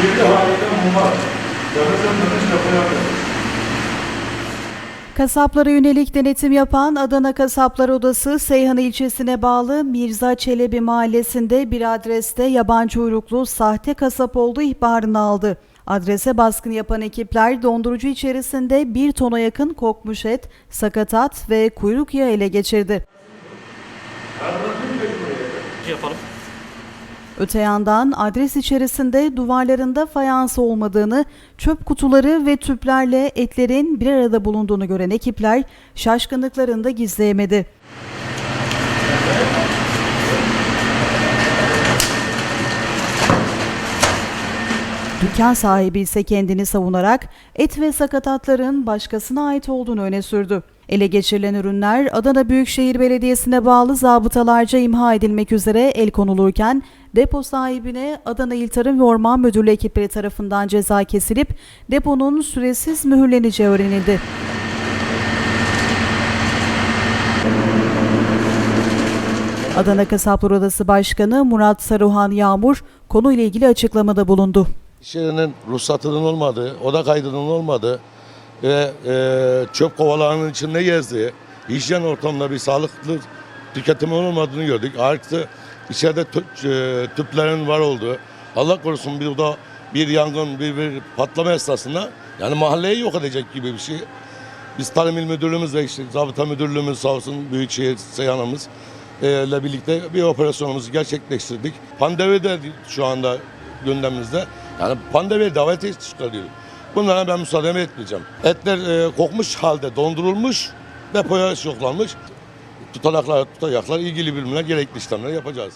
Sivri halinde mum var. Nefesten nefes yapıyor. Kasaplara yönelik denetim yapan Adana Kasaplar Odası Seyhan ilçesine bağlı Mirza Çelebi mahallesinde bir adreste yabancı uyruklu sahte kasap olduğu ihbarını aldı. Adrese baskın yapan ekipler dondurucu içerisinde bir tona yakın kokmuş et, sakatat ve kuyruk yağı ele geçirdi. yapalım. Öte yandan adres içerisinde duvarlarında fayans olmadığını, çöp kutuları ve tüplerle etlerin bir arada bulunduğunu gören ekipler şaşkınlıklarını da gizleyemedi. Dükkan sahibi ise kendini savunarak et ve sakatatların başkasına ait olduğunu öne sürdü. Ele geçirilen ürünler Adana Büyükşehir Belediyesi'ne bağlı zabıtalarca imha edilmek üzere el konulurken depo sahibine Adana İl Tarım ve Orman Müdürlüğü ekipleri tarafından ceza kesilip deponun süresiz mühürleneceği öğrenildi. Adana Kasaplar Odası Başkanı Murat Saruhan Yağmur konuyla ilgili açıklamada bulundu. İş ruhsatının olmadığı, oda kaydının olmadığı ve e, çöp kovalarının içinde gezdiği, hijyen ortamında bir sağlıklı tüketimin olmadığını gördük. Artı içeride tü- e, tüplerin var olduğu, Allah korusun bir da bir yangın, bir, bir patlama esnasında yani mahalleyi yok edecek gibi bir şey. Biz Tarım İl Müdürlüğümüz ve işte Zabıta Müdürlüğümüz sağ olsun Büyükşehir Seyhan'ımız e, ile birlikte bir operasyonumuzu gerçekleştirdik. Pandemi de şu anda gündemimizde. Yani pandemi davetiye çıkarıyor. Bunlara ben müsaade etmeyeceğim. Etler e, kokmuş halde dondurulmuş, depoya şoklanmış. Tutanaklar, tutacaklar ilgili birimler gerekli işlemleri yapacağız.